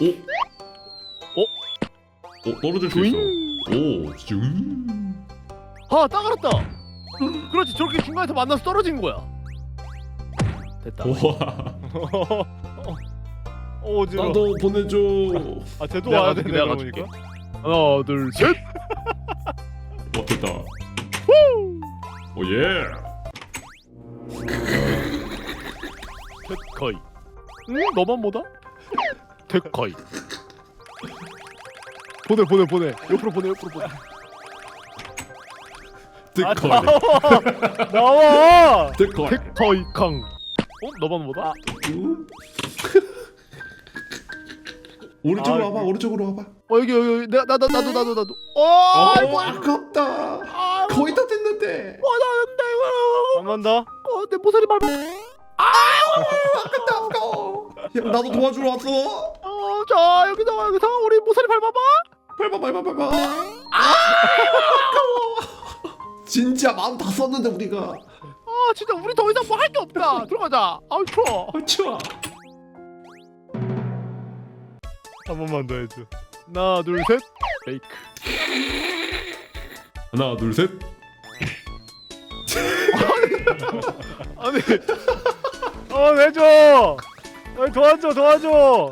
오? 어? 떨어질 수 있어. 오, 진짜. 음. 아, 딱 알았다. 그렇지, 저렇게 중간에서 만나서 떨어진 거야. 됐다. 와, 어, 어지러. 나도 보내줘. 아, 쟤도 내가 와야 가줄게, 되네. 내가 그러니까. 하나, 둘, 셋. 어, 됐다. 오, 예. 데카이. 응? 너만 뭐다? 데카이. 보내, 보내, 보내. 옆으로 보내, 옆으로 보내. 아, 데컬. 나와! 나와! 데컬. 데카이 강. 어? 너만 뭐다? 오른쪽으로 아, 와봐. 오른쪽으로 와봐. 어 여기 여기 여기. 내가 나 나 나도 나도 나도. 어, 어, 아이고. 아깝다. 아, 거의 다 됐는데. 원하는데. 한 번 더. 어, 내 모서리 밟아. 아깝다, 아까워. 야, 나도 도와주러 왔어. 어, 자 여기서 여기서 우리 모서리 밟아봐. 밟아, 밟아, 밟아. 아, 아까워. 진짜 마음 다 썼는데 우리가. 아, 진짜 우리 더 이상 뭐 할 게 없다. 들어가자. 아우 추워. 아, 추워. 한 번만 더 해줘. 하나, 둘, 셋. 베이크. 하나, 둘, 셋. 아니, 어, 내줘! 어, 도와줘, 도와줘!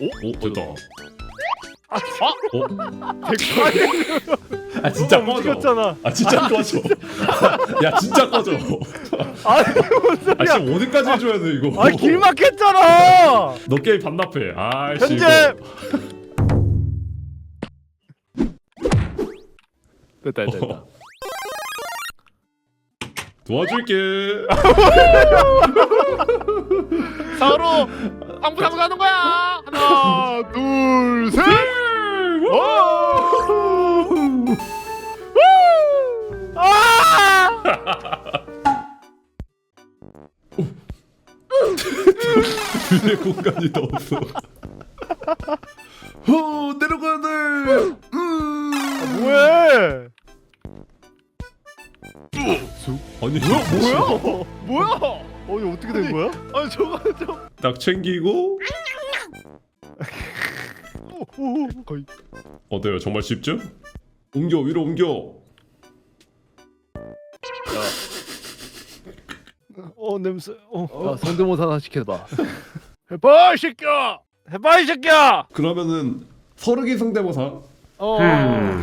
오, 됐다. 아, 어? 데카이. 아, 진짜 너무 꺼져. 움직였잖아. 아, 진짜 꺼져. 야, 진짜 꺼져. 아니, 무슨 아, 소리야. 지금 어디까지 해줘야 돼, 이거. 아니, 길 막혔잖아! 너 게임 반납해. 아이씨. 현재! 됐다, 됐다. 이거. 됐다. 도와줄게. 서로 방부상부 가는 거야. 하나, 둘, 셋. 아! 뒤에 공간이 더 없어. 호 내려가야 돼. 음. 뭐해? 아니 뭐야? 뭐야? 어이, 어떻게 된 거야? 아니 저거 좀 딱 챙기고 오, 거의 어때요? 정말 쉽죠? 옮겨 위로 옮겨. 어, 냄새. 어. 야, 성대모사 시켜봐. 해봐, 이 새끼야. 해봐, 이 새끼야! 그러면은 서르기 성대모사. 어.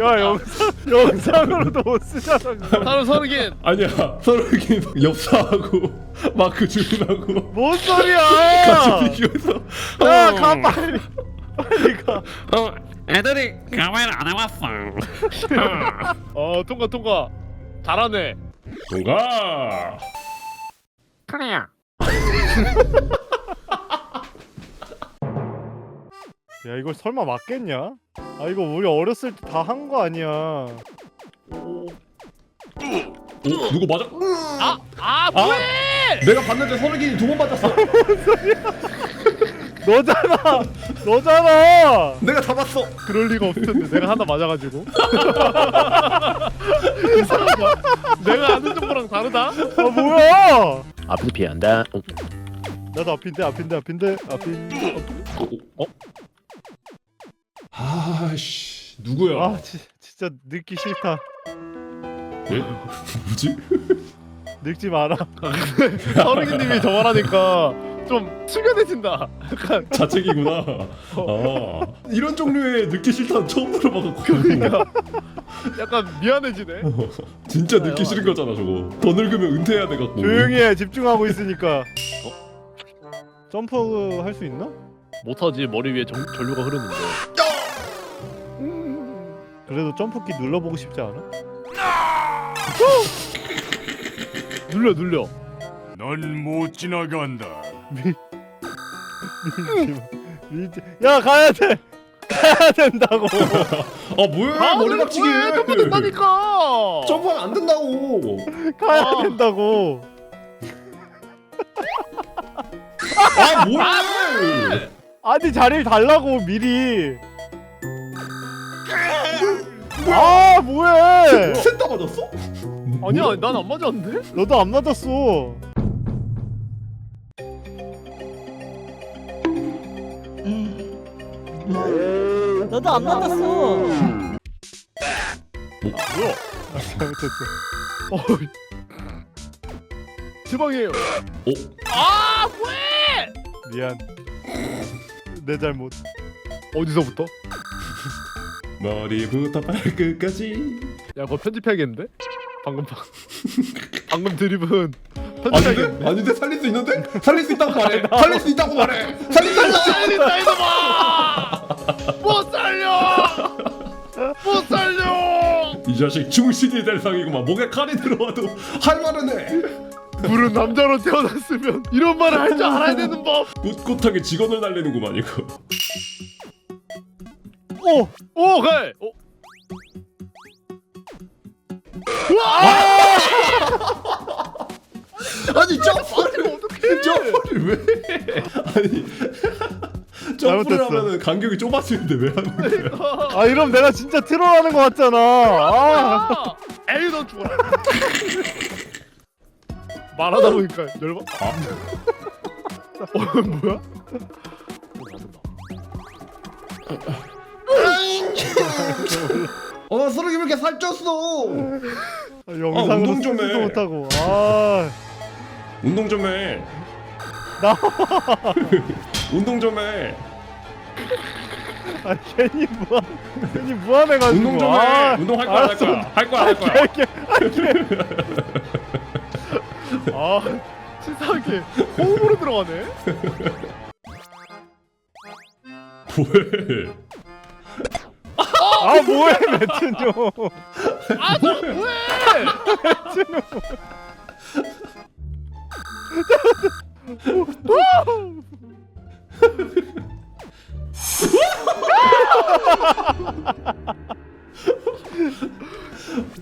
야, 영상, 영상으로도 못 쓰잖아. 그거. 다른 서르긴. 아니야 서르기 엽사하고 마크 주문하고 뭔 소리야! 비교해서. 야, 가, 빨리. 빨리 가. 어, 애들이 가만히 안 해왔어. 어, 통과 통과. 잘하네. 뭔가. 그래야. 야, 이걸 설마 맞겠냐? 아, 이거 우리 어렸을 때 다 한 거 아니야. 오 누구 맞아? 아, 아, 뭐해? 내가 봤는데 서르기 두번 맞았어. 너잖아! 너잖아! 내가 다 봤어. 그럴 리가 없을 텐데 내가 하나 맞아가지고. 이상하다. 내가 아는 정보랑 다르다. 아, 뭐야! 앞에서 피한다. 나도 앞인데, 앞인데, 앞인데, 앞인. 아씨 누구야? 아, 지, 진짜 늙기 싫다. 예? 뭐지? 늙지 마라. 서르기님이 저 말하니까 좀 숙연해진다. 약간 자책이구나. 아 이런 종류의 늦기 싫다는 처음 들어봐갖고. 그러니까 약간 미안해지네. 진짜 늦기 싫은 거잖아 저거. 더 늙으면 은퇴해야 돼 갖고. 조용히 해, 집중하고 있으니까. 점프 할 수 있나? 못하지 머리 위에 정, 전류가 흐르는데. 그래도 점프키 눌러보고 싶지 않아? 눌려 눌려. 넌 못 지나간다. 밀지 마. 야 가야 돼. 가야 된다고. 아 뭐야 머리 박치기. 점프 된다니까. 점프하면 안 된다고. 가야 아. 된다고. 아 뭐야? 아니 자리를 달라고 미리. 아 뭐해? 센터 맞았어? 아니야 난 안 맞았는데? 너도 안 맞았어. 음. 너도 안 맞았어. 뭐? 아, 잘못했어. 어. 지방이에요. 오. 어? 아 뭐해? 미안. 내 잘못. 어디서부터? 머리부터 발끝까지. 야 그거 편집해야겠는데? 방금 방 방금 드립은 아닌데? 편집해야겠는데? 아닌데 살릴 수 있는데? 살릴 수 있다고 말해. 살릴 수 있다고 말해. 살릴 수 있다고. 살린다 이놈아! 못 살려! 못 살려! 이 자식 중신이 될 상이구만. 목에 칼이 들어와도 할 말은 해. 물은 남자로 태어났으면 이런 말을 할 줄 알아야 되는 법. 꿋꿋하게 직원을 날리는구만 이거. 오, 오, 그래. 오. 아니 점프를? 점프를 왜? 해? 아니 점프를 잘못했어. 하면은 간격이 좁아지는데 왜 하는 거야? 아 이러면 내가 진짜 트롤하는 거 같잖아. 아. 아, 에이 넌 죽어라. 말하다 보니까 열받. 아. 어, 뭐야? 어 서르기 왜 이렇게 살쪘어? 아, 영상으로 운동 좀 쓰지도 해. 못하고. 아. 운동 좀 해. 나. 운동 좀 해. 아 괜히 무한 괜히 무한해가지고. 운동 좀 해. 아, 운동 할 거야 할 알았어. 거야 할 거야 할 거야. 할게. 아, 치사하게 호흡으로 들어가네. 왜? 아 뭐해 매트뇨. 아, 너 뭐해?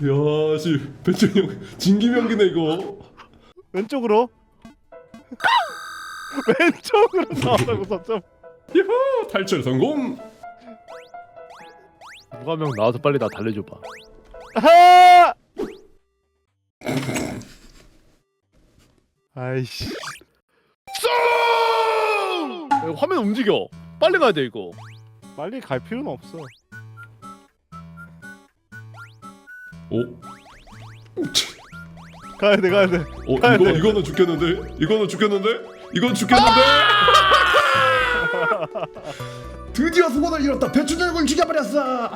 야씨 배천이 형 진기명기네 이거. 왼쪽으로. 왼쪽으로 나오라고 서점. 야호 탈출 성공. 누가 명 나와서 빨리 나 달래줘봐. 아! 아이씨. 이거 화면 움직여. 빨리 가야 돼 이거. 빨리 갈 필요는 없어. 오. 가야 돼, 가야 돼. 어 가야 이거 돼. 이거는 죽겠는데? 이거는 죽겠는데? 이건 죽겠는데? 드디어 수건을 잃었다. 배추절군 죽여버렸어.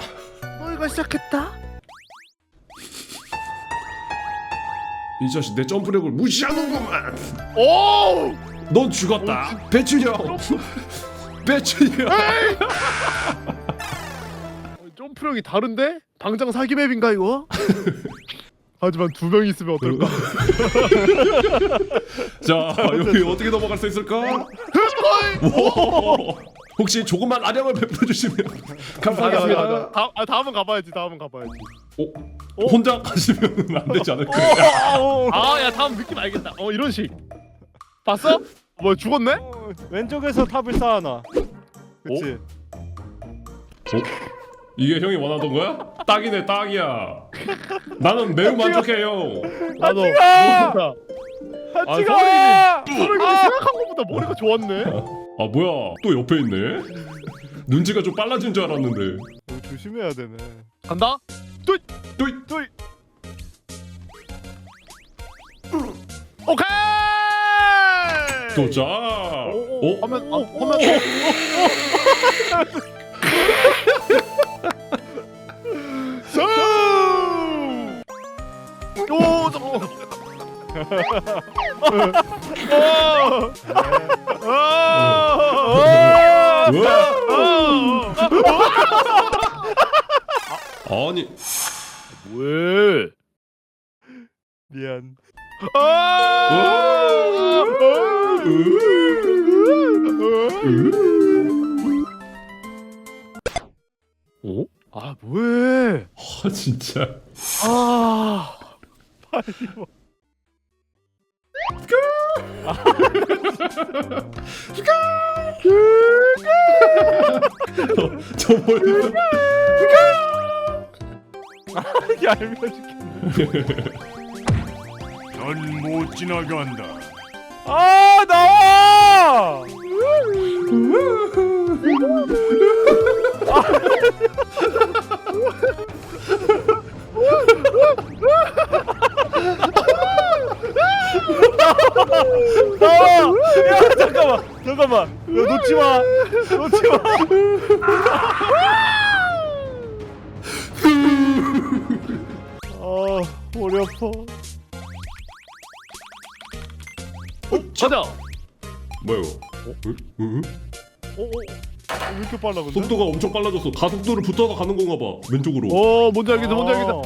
너희가 시작했다. 이 자식 내 점프력을 무시하는구만. 오! 넌 죽었다. 배추형. 배추형. 어, 점프력이 다른데? 방장 사기 맵인가 이거? 하지만 두 명 있으면 어떨까? 자 여기 어떻게 넘어갈 수 있을까? 오, 혹시 조금만 아량을 베풀어 주시면 감사하겠습니다. 다, 아, 다음은 가봐야지. 다음은 가봐야지. 오, 혼자 가시면 안 되지 않을까? 어, 아, 야 다음 느낌 알겠다. 어 이런 식. 봤어? 뭐 죽었네? 어, 왼쪽에서 탑을 쌓아놔. 그치. 어? 이게 형이 원하던 거야? 딱이네 딱이야. 나는 매우 만족해요. 나도. 같이 가! 아, 같이 가! 서로 근데 생각한 것보다 머리가 좋았네. 아 뭐야 또 옆에 있네. 눈치가 좀 빨라진 줄 알았는데. 어, 조심해야 되네. 간다. 뚜이 또이 뚜이. 오케이. 도착. 오, 어? 화면 아, 화면. 오! 오, 잠깐만. 아! 뭐야? 아니 왜? 미안. 어? 아 뭐해? 아 진짜. 아 저 멀리. 얄미워 죽겠네. 넌 못 지나간다. 아 나와! 나와! 야 잠깐만 잠깐만 야, 놓지 마 놓지 마. 아 머리 아파. 가자. 뭐야 이거? 응? 응? 어, 어, 왜 이렇게 빨라 근데? 속도가 엄청 빨라졌어. 가속도를 붙어서 가는 건가 봐. 왼쪽으로. 어 뭔지 알겠다 뭔지 알겠다. 오,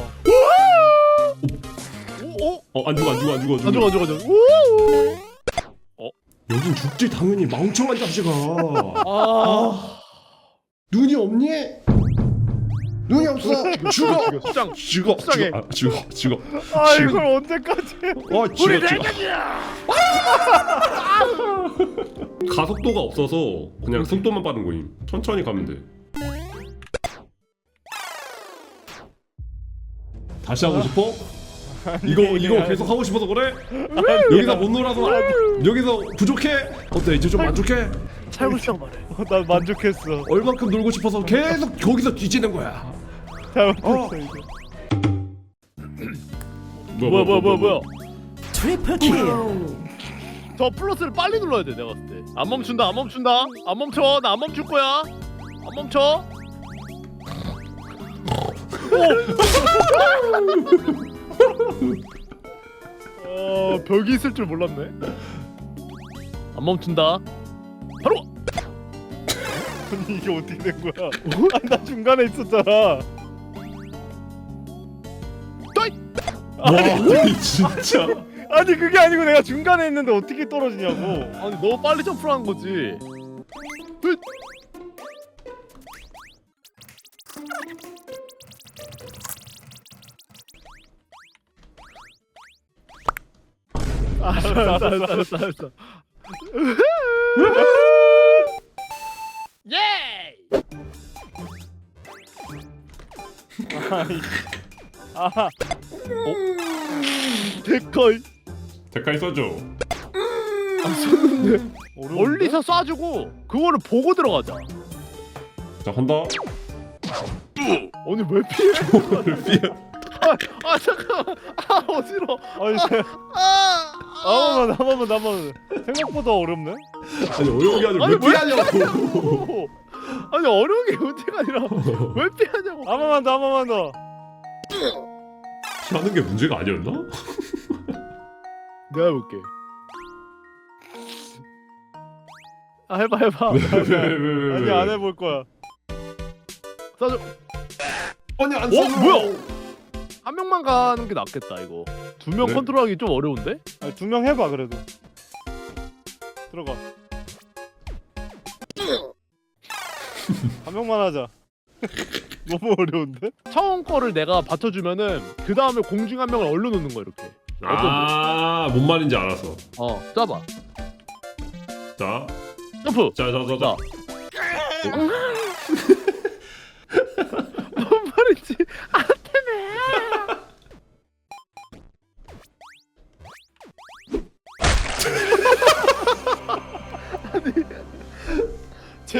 어, 안 죽어, 안 죽어, 안 죽어, 안 가져 죽어. 가져 가져. 오. 여긴 죽지 당연히 멍청한 자식아. 아. 눈이 없니? 눈이 없어. 죽어. 수장. 죽어. 속상해. 죽어. 아, 죽어. 죽어. 아 지금- 이걸 언제까지? 해? 어, 죽어. 죽어. 가속도가 없어서 그냥 속도만 빠른 거임. 천천히 가면 돼. 다시 하고 싶어? 이거 이거 계속 하고 싶어서 그래? 여기서 못 놀아서 여기서 부족해? 어때 이제 좀 만족해? 찰구시장 말해. 어, 난 만족했어. 얼만큼 놀고 싶어서 계속 거기서 뒤지는 거야. 잘못했어 어. 이거. 뭐야 뭐야 뭐야 뭐야. 트리플 킬. 저 플러스를 빨리 눌러야 돼 내가 봤을 때. 안 멈춘다 안 멈춘다. 안 멈춰 나 안 멈출 거야. 안 멈춰. 어 벽이 있을 줄 몰랐네. 안 멈춘다. 바로 아니 이게 어떻게 된 거야? 아, 나 중간에 있었잖아. 와 진짜. 아니 그게 아니고 내가 중간에 있는데 어떻게 떨어지냐고. 아니 너무 빨리 점프를 한 거지. 알았어 알았어 알았어 알았어. 예! 아 데카이 대가리 써줘. 멀리서 쏴주고 그거를 보고 들어가자. 자 간다. 아니 왜 피해? 아, 아 잠깐만. 아 어지러. 아니 제- 아. 아무만 아무만 남아만 생각보다 어렵네. 아니 어려운 게 아니라 아니, 왜 피하냐고. 아니 어려운 게 문제가 아니라 왜 피하냐고. 아무만 더 아무만 더. 피하는 게 문제가 아니었나? 내가 해볼게. 아 해봐 해봐. 왜왜왜 아니 안 해볼 거야. 아니 안 어 써. 뭐야? 한 명만 가는 게 낫겠다 이거. 두 명 네. 컨트롤하기 좀 어려운데? 아니 두 명 해봐 그래도. 들어가. 한 명만 하자. 너무 어려운데? 처음 거를 내가 받쳐주면은 그 다음에 공중 한 명을 얼려놓는 거야 이렇게. 아뭔 말인지 알았어. 어 쏴봐. 자, 점프. 자, 자, 자, 자. 자.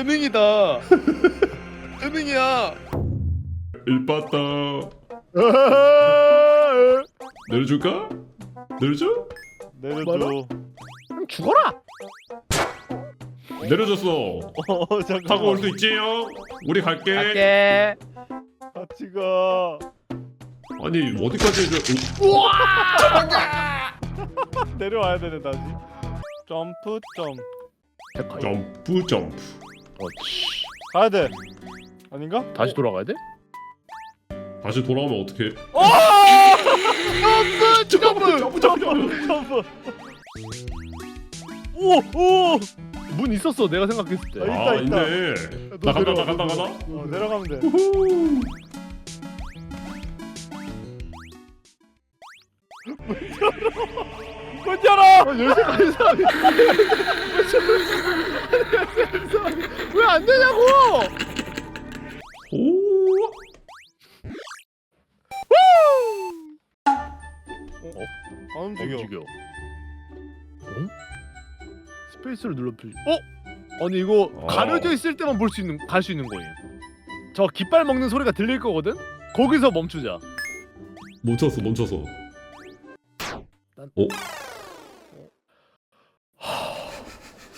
재능이다. 재능이야. 일빠따. 내려줄까? 내려줘? 내려줘. 그럼 죽어라. 내려줬어. 어 잠깐. 타고 올 수 있지요? 우리 갈게. 갈게. 같이 가. 아니 어디까지 해줘? 내려와야 되네 다시. 점프 점. 오, 점프 점프. 어치. 가야 돼. 아닌가? 다시 돌아가야 돼? 다시 돌아오면 어떻게? 점프 점프 점프. 점프. 오 오. 문 있었어 내가 생각했을 때. 아, 있다, 아 있다. 있네. 너 나 간다 나 내려와, 간다 너 간다. 어, 내려가면 돼. 문 열어. 아, 열쇠 가는 사람이 왜 안 되냐고? 오. 안 움직여. 움직여. 어? 스페이스를 눌러 피. 어? 아니 이거 어. 가려져 있을 때만 볼 수 있는 갈 수 있는 거예요. 저 깃발 먹는 소리가 들릴 거거든. 거기서 멈추자. 멈췄어 멈췄어 난- 어?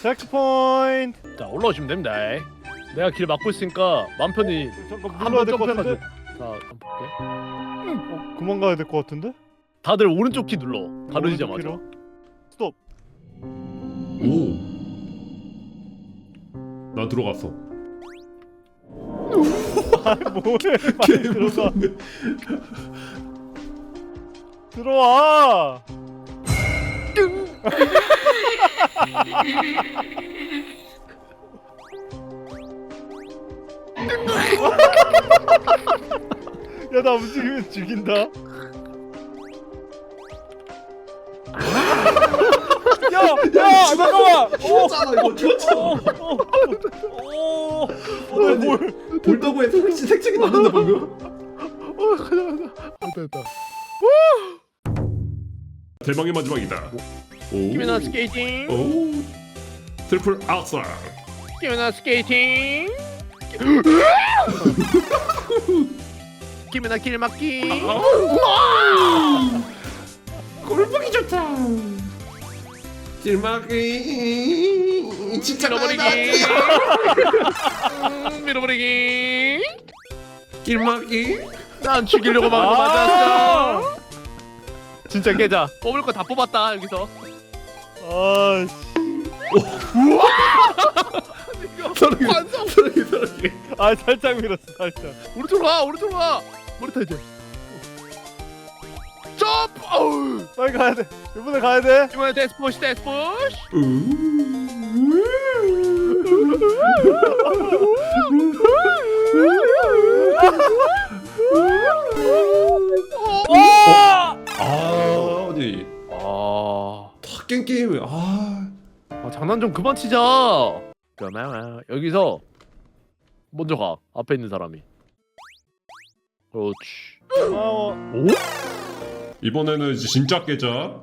체크 포인트. 자 올라오시면 됩니다. 내가 길 막고 있으니까 맘 편히 잠깐 한 눌러야 번될것 점프해가지고. 같은데. 자 한번 볼게. 어, 그만 가야 될 것 같은데. 다들 오른쪽 키 눌러. 가르지자마자. 오른쪽 키로. 스톱. 오 나 들어갔어 아, 뭐해? 빨리 들어가. 들어와. 야, 나 움직이면 죽인다. 야, 야, 잠깐만. 죽었잖아 이거 죽었잖아 오, 아니, 볼더구에 색칠 색책이 났는데 방금 어 가자 가자. 됐다 됐다. 대망의 마지막이다 오 키미나 스케이팅. 오 트리플 아웃사 키미나 스케이팅. 키미나 길 막기. 골프기 좋다 길막이 진짜 밀어버리기. 음, 밀어버리기. 길막이 난 죽이려고 막은 거 아. 맞았어. 진짜 깨자. 뽑을 거 다 뽑았다 여기서. 아, 완성. 사랑해 사랑해 아 살짝 밀었어, 살짝. 오른쪽으로 가. 오른쪽으로 가. 머리 타 이제. 점프. 어우. 빨리 가야 돼. 이번에 가야 돼. 이번에 데스포시 데스포시. 장난 좀 그만 치자. 그러면 여기서 먼저 가. 앞에 있는 사람이. 그렇지. 고마워. 오? 이번에는 이제 진짜 깨자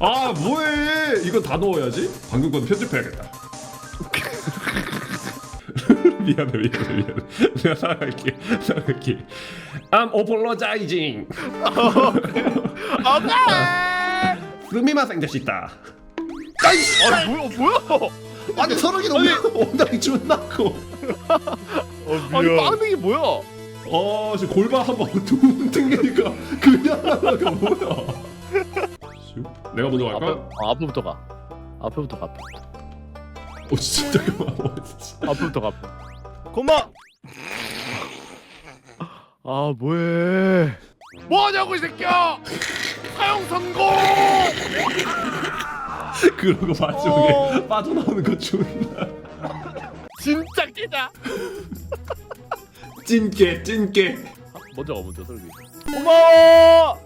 아 뭐해 이거 다 넣어야지 방금 건 편집해야겠다 미안해 미안해 미안해 내가 사랑할게 사랑할게 I'm apologizing 오케 이. 스미마생 되시다 아 뭐야 뭐야? 아니 서른이 너무 엉덩이 존나 커 어, 아니 미안. 빵댕이 뭐야? 어, 지금 골반 한번 둥 튕기니까 그냥 하나가 뭐야? 슉. 내가 먼저 앞에 갈까? 아, 앞에부터 가. 앞에부터 가. 어, 진짜 잠깐만. 어. 앞에부터 가. 앞에. 고마. 아 뭐해? 뭐하냐고 이 새끼야! 사형 선고! 그러고 마지막에 빠져나오는 거 존나. 진짜 끼자. 찐깨, 찐깨. 먼저 가 먼저 설기. 고마워.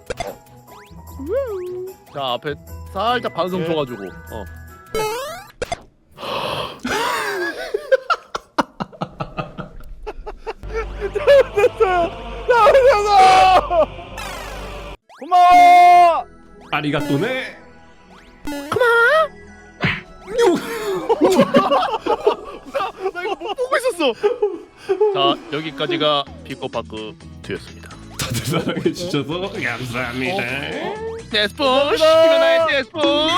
자 앞에 살짝 반성 네. 줘가지고. 어. 나오셔서. 고마워. 아리가또네. 나 이거 못 보고 있었어. 자 여기까지가 피코파크 2였습니다. 다들 사랑해 주셔서 감사합니다. 데스포시 기면나의 데스포시.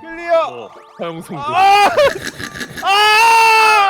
클리어. 어, 사형 선고. 아! 아!